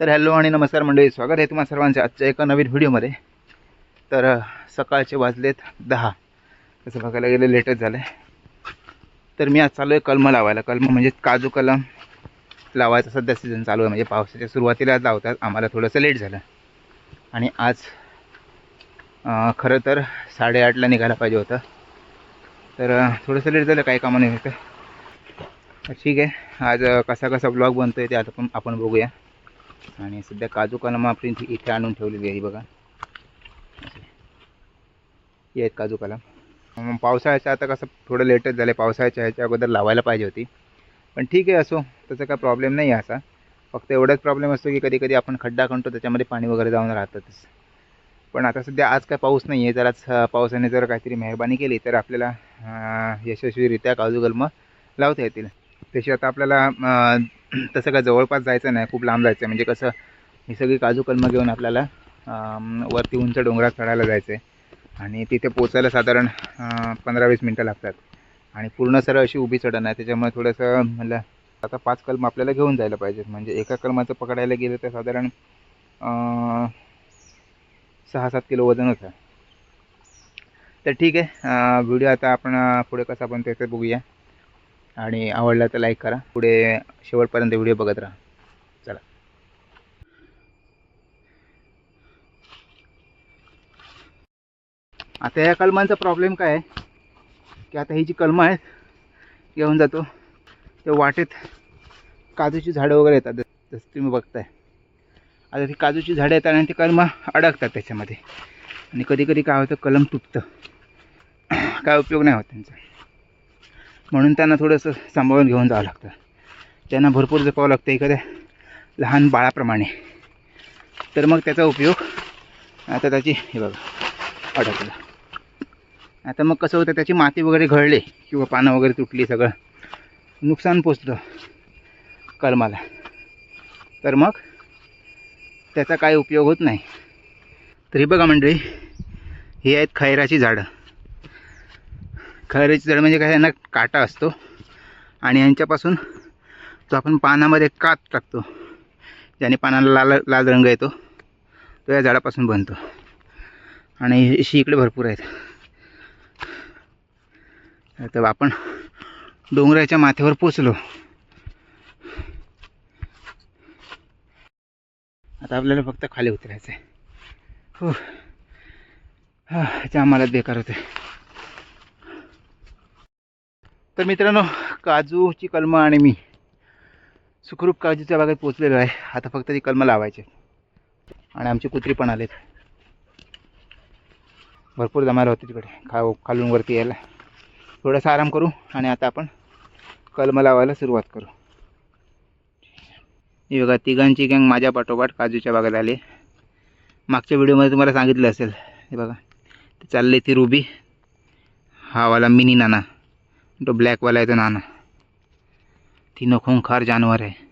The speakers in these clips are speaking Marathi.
तर हॅलो आणि नमस्कार मंडळी स्वागत आहे तुम्हाला सर्वांच्या आजच्या एका नवीन व्हिडिओमध्ये. तर सकाळचे वाजलेत दहा. तसं बघायला गेलं लेटच झालं आहे तर मी आज चालू आहे कलम लावायला. कलम म्हणजे काजू कलम लावायचा सध्या सीझन चालू आहे. म्हणजे पावसाच्या सुरुवातीला लावतात. आम्हाला थोडंसं लेट झालं. आणि आज खरं तर साडेआठला निघायला पाहिजे होतं. तर थोडंसं लेट झालं काही कामाने होतं. ठीक आहे. आज कसा कसा ब्लॉग बनतो आहे ते आता पण आपण बघूया. आणि सध्या काजू कलम आपली इथे- आणून ठेवलेली आहे बघा. ही आहेत काजू कलम पावसाळ्याच्या आता कसं थोडं लेटच झालं पावसाळ्याच्या ह्याच्या अगोदर लावायला पाहिजे होती. पण ठीक आहे असो त्याचा काय प्रॉब्लेम नाही आहे असा. फक्त एवढाच प्रॉब्लेम असतो की कधी कधी आपण खड्डा खणतो त्याच्यामध्ये पाणी वगैरे जाऊन राहतातच. पण आता सध्या आज काय पाऊस नाही आहे जराच पावसाने जर काहीतरी मेहरबानी केली तर आपल्याला यशस्वीरित्या काजू कलमं लावता येतील. तशी आता आपल्याला तसं काय जवळपास जायचं नाही खूप लांब जायचं आहे. म्हणजे कसं ही सगळी काजू कलमं घेऊन आपल्याला वरती उंच डोंगरात चढायला जायचं आहे आणि तिथे पोचायला साधारण पंधरा वीस मिनटं लागतात. आणि पूर्ण सरळ अशी उभी चढण आहे. त्याच्यामुळे थोडंसं म्हणलं आता पाच कलम आपल्याला घेऊन जायला पाहिजेत. म्हणजे एका कलमाचं पकडायला गेलं तर साधारण सहा सात किलो वजन होतं. तर ठीक आहे. व्हिडिओ आता आपण पुढे कसा बनतो ते बघूया. आणि आवडला तर लाईक करा. पुढे शेवटपर्यंत व्हिडिओ बघत राहा. चला. आता या कलमांचा प्रॉब्लेम काय आहे? की आता ही जी कलमं आहेत घेऊन जातो. त्या वाटेत काजूची झाडं वगैरे येतात. जसं तुम्ही बघताय. आता ती काजूची झाडं येतात आणि ती कलमं अडकतात त्याच्यामध्ये. आणि कधी कधी काय होतं कलम तुटतं. काय उपयोग नाही होत त्यांचा. म्हणून त्यांना थोडंसं सांभाळून घेऊन जावं लागतं. त्यांना भरपूर जपावं लागतं एखाद्या लहान बाळाप्रमाणे. तर मग त्याचा उपयोग आता त्याची हे बघा अडकलं. आता मग कसं होतं त्याची माती वगैरे घळली किंवा पानं वगैरे तुटली सगळं नुकसान पोचलं कलमाला. तर मग त्याचा काही उपयोग होत नाही. तरी बघा मंडळी ही आहेत खैराची झाडं. खैराची झाड म्हणजे काय यांना काटा असतो. आणि यांच्यापासून तो आपण पानामध्ये कात टाकतो. ज्याने पानाला लाल लाल रंग येतो तो या झाडापासून बनतो. आणि अशी इकडे भरपूर आहेत. तर आपण डोंगराच्या माथ्यावर पोचलो. आता आपल्याला फक्त खाली उतरायचं आहे हो हा आम्हाला बेकार होते तर मित्रांनो काजूची कलमं आणि मी सुखरूप काजूच्या भागात पोचलेलो आहे. आता फक्त ती कलमं लावायची. आणि आमची कुत्री पण आलेत. भरपूर जमायला होते तिकडे. खा खालून वरती यायला. थोडासा आराम करू आणि आता आपण कलम लावायला सुरुवात करू. हे बघा तिघांची गँग माझ्या पाठोपाठ काजूच्या भागात आली. मागच्या व्हिडिओमध्ये तुम्हाला सांगितलं असेल. हे बघा ते चालले ती रुबी. हा वाला मिनी नाना. तो ब्लॅकवाला आहे तो नाना। तीनों खूंखार जानवर आहे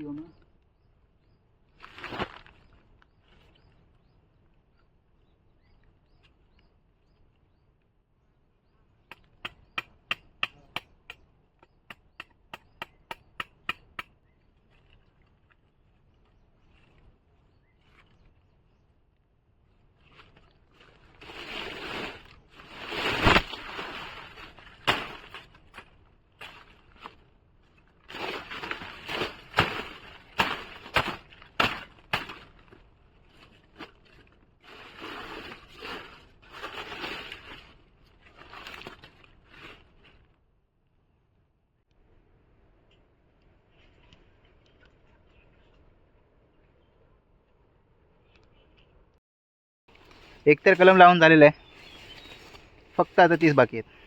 idiomas एकतर कलम लावून झालेलं आहे. फक्त आता तीस बाकी आहेत.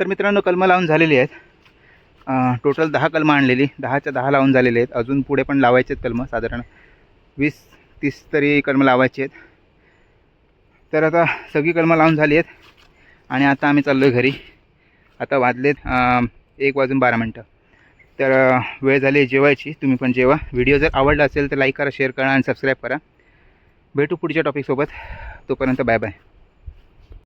तर मित्रांनो कलमं लावून झालेली आहेत. टोटल दहा कलमं आणलेली. दहाच्या दहा लावून झालेले आहेत. अजून पुढे पण लावायचे आहेत कलमं. साधारण वीस तीस तरी कलमं लावायची आहेत. तर आता सगळी कलमं लावून झाली आहेत. आणि आता आम्ही चाललो आहे घरी. आता वाजलेत एक वाजून बारा मिनटं. तर वेळ झाली जेवायची. तुम्ही पण जेवा. व्हिडिओ जर आवडला असेल तर लाईक करा शेअर करा आणि सबस्क्राईब करा. भेटू पुढच्या टॉपिकसोबत तोपर्यंत बाय बाय